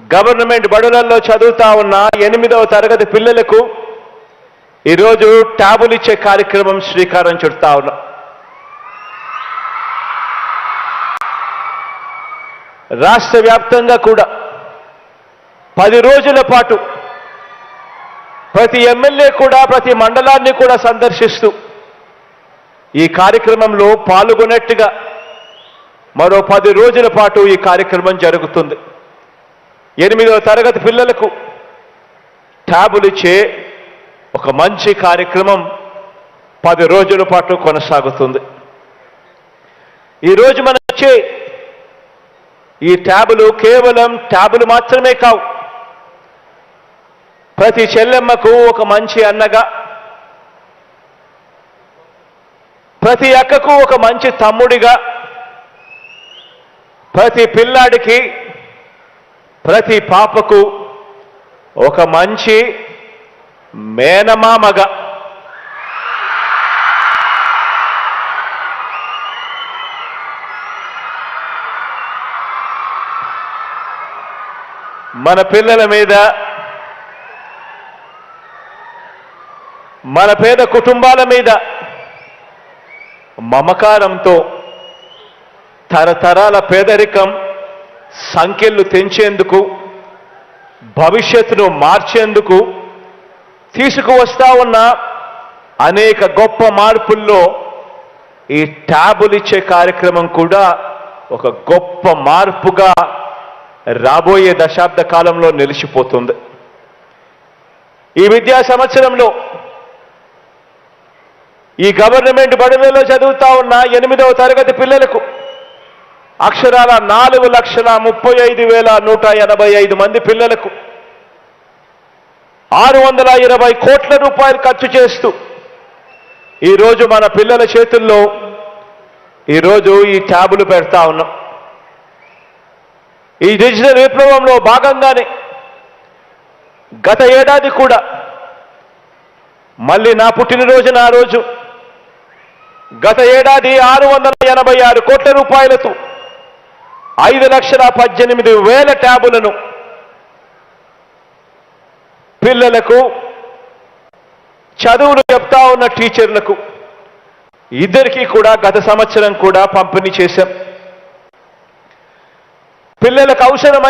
Government బడులలో చదువుతా ఉన్న ఎనిమిదవ తరగతి పిల్లలకు ఈరోజు ట్యాబులు ఇచ్చే కార్యక్రమం శ్రీకారం చుడతా ఉన్నాం. రాష్ట్ర వ్యాప్తంగా కూడా పది రోజుల పాటు ప్రతి ఎమ్మెల్యే కూడా ప్రతి మండలాన్ని కూడా సందర్శిస్తూ ఈ కార్యక్రమంలో పాల్గొన్నట్టుగా మరో పది రోజుల పాటు ఈ కార్యక్రమం జరుగుతుంది. ఎనిమిదవ తరగతి పిల్లలకు ట్యాబులు ఇచ్చే ఒక మంచి కార్యక్రమం పది రోజుల పాటు కొనసాగుతుంది. ఈరోజు మన వచ్చే ఈ ట్యాబులు కేవలం ట్యాబులు మాత్రమే కావు. ప్రతి చెల్లెమ్మకు ఒక మంచి అన్నగా ప్రతి అక్కకు ఒక మంచి తమ్ముడిగా ప్రతి పిల్లాడికి ప్రతి పాపకు ఒక మంచి మేనమామగ. మన పిల్లల మీద మన పేద కుటుంబాల మీద మమకారంతో తరతరాల పేదరికం సంఖ్యలు తెంచేందుకు భవిష్యత్తును మార్చేందుకు తీసుకువస్తా ఉన్న అనేక గొప్ప మార్పుల్లో ఈ ట్యాబులు ఇచ్చే కార్యక్రమం కూడా ఒక గొప్ప మార్పుగా రాబోయే దశాబ్ద కాలంలో నిలిచిపోతుంది. ఈ విద్యా సంవత్సరంలో ఈ గవర్నమెంట్ బడులలో చదువుతా ఉన్న ఎనిమిదవ తరగతి పిల్లలకు అక్షరాల నాలుగు లక్షల ముప్పై ఐదు వేల నూట ఎనభై ఐదు మంది పిల్లలకు ఆరు వందల ఇరవై కోట్ల రూపాయలు ఖర్చు చేస్తూ ఈరోజు మన పిల్లల చేతుల్లో ఈరోజు ఈ ట్యాబులు పెడతా ఉన్నాం. ఈ డిజిటల్ విప్లవంలో భాగంగానే గత ఏడాది కూడా మళ్ళీ నా పుట్టినరోజు ఆ రోజు గత ఏడాది ఆరు వందల ఎనభై ఆరు కోట్ల రూపాయలతో ఐదు లక్షల పద్దెనిమిది వేల ట్యాబులను పిల్లలకు చదువులు చెప్తా ఉన్న టీచర్లకు ఇద్దరికీ కూడా గత సంవత్సరం కూడా పంపిణీ చేశాం. పిల్లలకు అవసరమైన